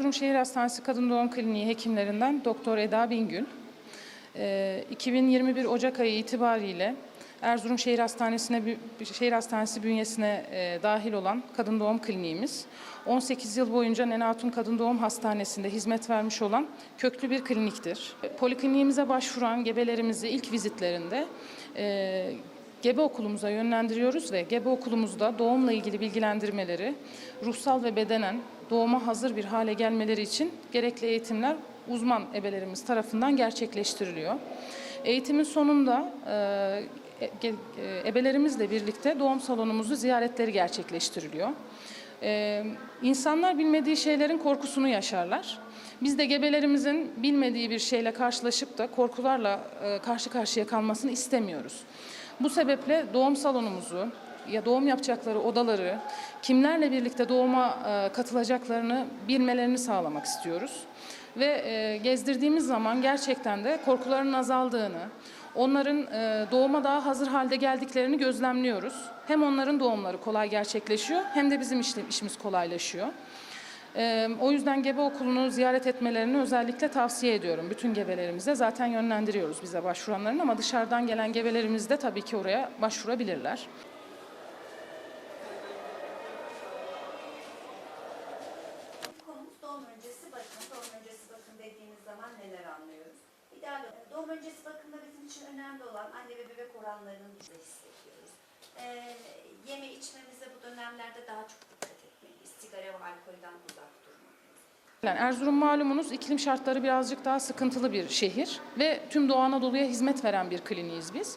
Erzurum Şehir Hastanesi Kadın Doğum Kliniği hekimlerinden Doktor Eda Bingül. Ee, 2021 Ocak ayı itibariyle Erzurum Şehir Hastanesi'ne Şehir Hastanesi bünyesine e, dahil olan kadın doğum kliniğimiz 18 yıl boyunca Nene Hatun Kadın Doğum Hastanesi'nde hizmet vermiş olan köklü bir kliniktir. Polikliniğimize başvuran gebelerimizi ilk vizitlerinde e, Gebe okulumuza yönlendiriyoruz ve gebe okulumuzda doğumla ilgili bilgilendirmeleri, ruhsal ve bedenen doğuma hazır bir hale gelmeleri için gerekli eğitimler uzman ebelerimiz tarafından gerçekleştiriliyor. Eğitimin sonunda e, e, ebelerimizle birlikte doğum salonumuzu ziyaretleri gerçekleştiriliyor. E, insanlar bilmediği şeylerin korkusunu yaşarlar. Biz de gebelerimizin bilmediği bir şeyle karşılaşıp da korkularla e, karşı karşıya kalmasını istemiyoruz. Bu sebeple doğum salonumuzu ya doğum yapacakları odaları, kimlerle birlikte doğuma e, katılacaklarını bilmelerini sağlamak istiyoruz. Ve e, gezdirdiğimiz zaman gerçekten de korkuların azaldığını, onların e, doğuma daha hazır halde geldiklerini gözlemliyoruz. Hem onların doğumları kolay gerçekleşiyor hem de bizim işimiz kolaylaşıyor. O yüzden gebe okulunu ziyaret etmelerini özellikle tavsiye ediyorum. Bütün gebelerimize zaten yönlendiriyoruz bize başvuranların ama dışarıdan gelen gebelerimiz de tabii ki oraya başvurabilirler. Konumuz doğum öncesi bakım. Doğum öncesi bakım dediğimiz zaman neler anlıyoruz? İdeal doğum öncesi bakımda bizim için önemli olan oranlarının biz hissediyoruz. Ee, yeme içmemize bu dönemlerde daha çok dikkat etmeliyiz. Sigara ve alkolden uzak durmalıyız. Yani Erzurum malumunuz iklim şartları birazcık daha sıkıntılı bir şehir ve tüm Doğu Anadolu'ya hizmet veren bir kliniğiz biz.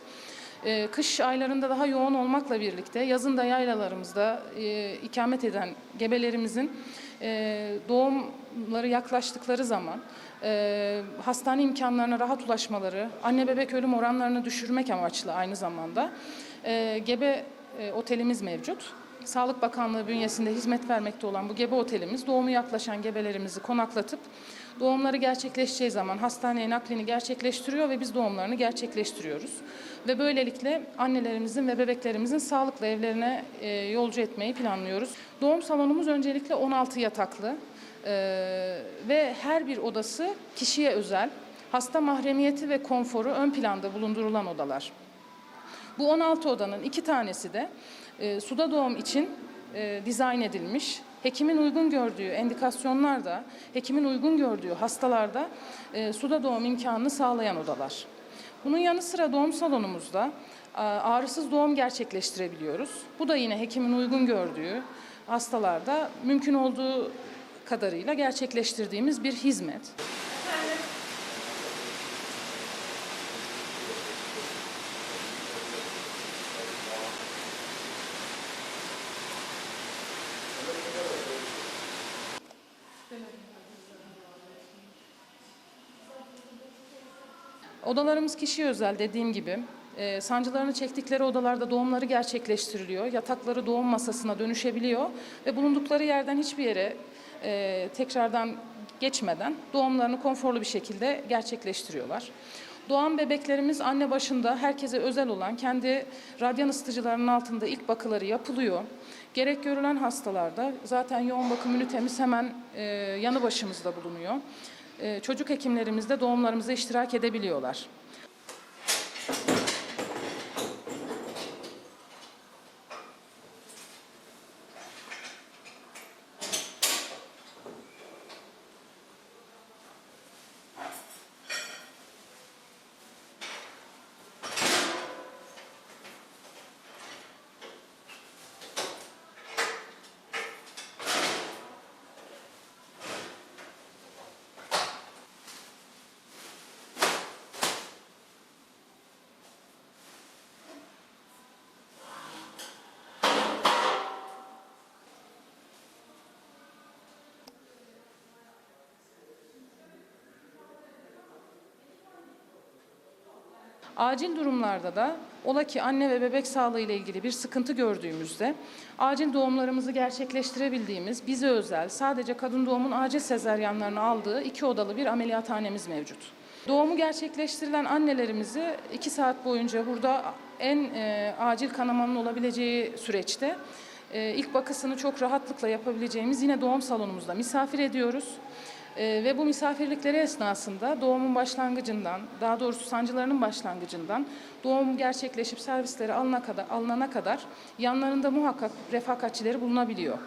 Ee, Kış aylarında daha yoğun olmakla birlikte yazın da yaylalarımızda e, ikamet eden gebelerimizin e, doğumları yaklaştıkları zaman e, hastane imkanlarına rahat ulaşmaları, anne bebek ölüm oranlarını düşürmek amaçlı aynı zamanda e, gebe e, otelimiz mevcut. Sağlık Bakanlığı bünyesinde hizmet vermekte olan bu gebe otelimiz doğumu yaklaşan gebelerimizi konaklatıp doğumları gerçekleşeceği zaman hastaneye naklini gerçekleştiriyor ve biz doğumlarını gerçekleştiriyoruz. Ve böylelikle annelerimizin ve bebeklerimizin sağlıklı evlerine e, yolcu etmeyi planlıyoruz. Doğum salonumuz öncelikle 16 yataklı e, ve her bir odası kişiye özel. Hasta mahremiyeti ve konforu ön planda bulundurulan odalar. Bu 16 odanın iki tanesi de e, suda doğum için e, dizayn edilmiş. Hekimin uygun gördüğü endikasyonlarda, hekimin uygun gördüğü hastalarda e, suda doğum imkanını sağlayan odalar. Bunun yanı sıra doğum salonumuzda e, ağrısız doğum gerçekleştirebiliyoruz. Bu da yine hekimin uygun gördüğü hastalarda mümkün olduğu kadarıyla gerçekleştirdiğimiz bir hizmet. Odalarımız kişiye özel dediğim gibi. E, sancılarını çektikleri odalarda doğumları gerçekleştiriliyor. Yatakları doğum masasına dönüşebiliyor ve bulundukları yerden hiçbir yere e, tekrardan geçmeden doğumlarını konforlu bir şekilde gerçekleştiriyorlar. Doğan bebeklerimiz anne başında herkese özel olan kendi radyan ısıtıcılarının altında ilk bakıları yapılıyor. Gerek görülen hastalarda zaten yoğun bakım ünitemiz hemen e, yanı başımızda bulunuyor. E, çocuk hekimlerimiz de doğumlarımıza iştirak edebiliyorlar. Acil durumlarda da ola ki anne ve bebek sağlığı ile ilgili bir sıkıntı gördüğümüzde acil doğumlarımızı gerçekleştirebildiğimiz bize özel sadece kadın doğumun acil sezeryanlarını aldığı iki odalı bir ameliyathanemiz mevcut. Doğumu gerçekleştirilen annelerimizi iki saat boyunca burada en e, acil kanamanın olabileceği süreçte e, ilk bakısını çok rahatlıkla yapabileceğimiz yine doğum salonumuzda misafir ediyoruz. E, ve bu misafirlikleri esnasında doğumun başlangıcından, daha doğrusu sancılarının başlangıcından doğum gerçekleşip servisleri alına kadar, alınana kadar yanlarında muhakkak refakatçileri bulunabiliyor.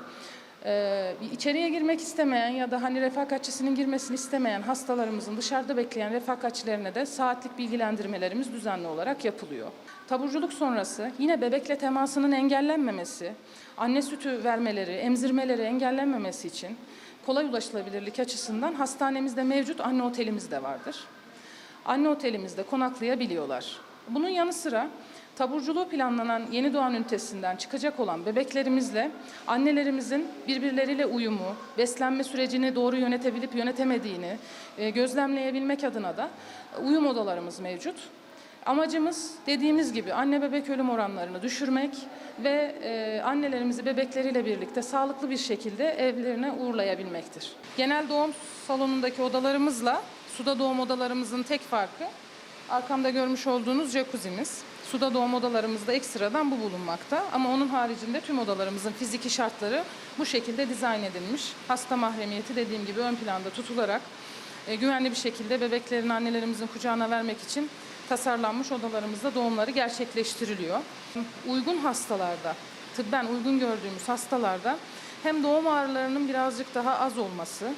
Ee, içeriye girmek istemeyen ya da hani refakatçisinin girmesini istemeyen hastalarımızın dışarıda bekleyen refakatçilerine de saatlik bilgilendirmelerimiz düzenli olarak yapılıyor. Taburculuk sonrası yine bebekle temasının engellenmemesi, anne sütü vermeleri, emzirmeleri engellenmemesi için kolay ulaşılabilirlik açısından hastanemizde mevcut anne otelimiz de vardır. Anne otelimizde konaklayabiliyorlar. Bunun yanı sıra taburculuğu planlanan yeni doğan ünitesinden çıkacak olan bebeklerimizle annelerimizin birbirleriyle uyumu, beslenme sürecini doğru yönetebilip yönetemediğini e, gözlemleyebilmek adına da uyum odalarımız mevcut. Amacımız dediğimiz gibi anne bebek ölüm oranlarını düşürmek ve e, annelerimizi bebekleriyle birlikte sağlıklı bir şekilde evlerine uğurlayabilmektir. Genel doğum salonundaki odalarımızla suda doğum odalarımızın tek farkı arkamda görmüş olduğunuz jacuzzi'miz. Suda doğum odalarımızda ekstradan bu bulunmakta ama onun haricinde tüm odalarımızın fiziki şartları bu şekilde dizayn edilmiş. Hasta mahremiyeti dediğim gibi ön planda tutularak e, güvenli bir şekilde bebeklerin annelerimizin kucağına vermek için tasarlanmış odalarımızda doğumları gerçekleştiriliyor. Uygun hastalarda, tıbben uygun gördüğümüz hastalarda hem doğum ağrılarının birazcık daha az olması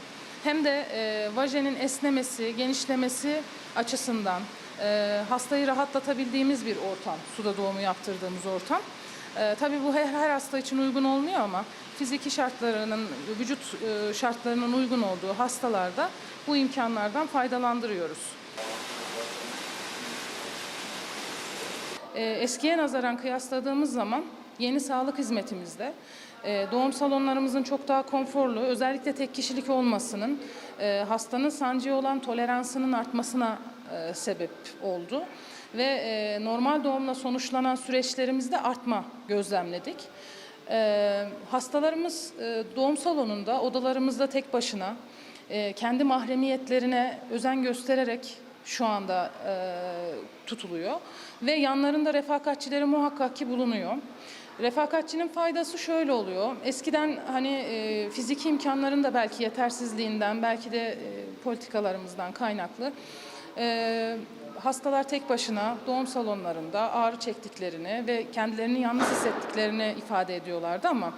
hem de e, vajenin esnemesi, genişlemesi açısından e, hastayı rahatlatabildiğimiz bir ortam, suda doğumu yaptırdığımız ortam. E, tabii bu her, her hasta için uygun olmuyor ama fiziki şartlarının, vücut e, şartlarının uygun olduğu hastalarda bu imkanlardan faydalandırıyoruz. E, eskiye nazaran kıyasladığımız zaman yeni sağlık hizmetimizde e, doğum salonlarımızın çok daha konforlu, özellikle tek kişilik olmasının e, hastanın sancıya olan toleransının artmasına e, sebep oldu. Ve normal doğumla sonuçlanan süreçlerimizde artma gözlemledik. Hastalarımız doğum salonunda, odalarımızda tek başına, kendi mahremiyetlerine özen göstererek şu anda e, tutuluyor. Ve yanlarında refakatçileri muhakkak ki bulunuyor. Refakatçinin faydası şöyle oluyor. Eskiden hani e, fiziki imkanların da belki yetersizliğinden, belki de e, politikalarımızdan kaynaklı e, hastalar tek başına doğum salonlarında ağrı çektiklerini ve kendilerini yalnız hissettiklerini ifade ediyorlardı ama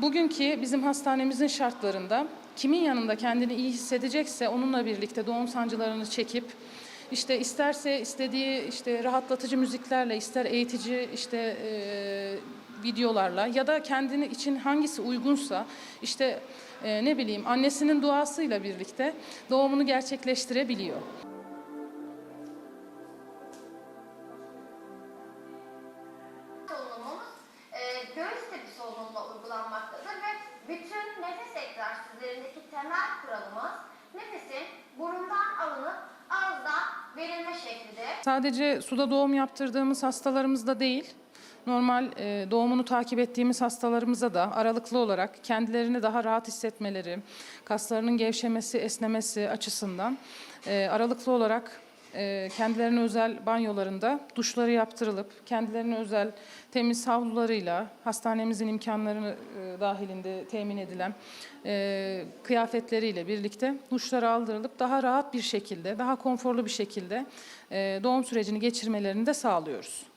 bugünkü bizim hastanemizin şartlarında kimin yanında kendini iyi hissedecekse onunla birlikte doğum sancılarını çekip işte isterse istediği işte rahatlatıcı müziklerle, ister eğitici işte e, videolarla ya da kendini için hangisi uygunsa işte e, ne bileyim annesinin duasıyla birlikte doğumunu gerçekleştirebiliyor. solunumumuz göğüs tepi solunumuna uygulanmaktadır ve bütün nefes egzersizlerindeki temel kuralımız nefesin burundan alınıp verilme şeklidir. Sadece suda doğum yaptırdığımız hastalarımızda değil, normal e, doğumunu takip ettiğimiz hastalarımıza da aralıklı olarak kendilerini daha rahat hissetmeleri, kaslarının gevşemesi, esnemesi açısından e, aralıklı olarak e, kendilerine özel banyolarında duşları yaptırılıp kendilerine özel temiz havlularıyla hastanemizin imkanları e, dahilinde temin edilen e, kıyafetleriyle birlikte duşları aldırılıp daha rahat bir şekilde, daha konforlu bir şekilde e, doğum sürecini geçirmelerini de sağlıyoruz.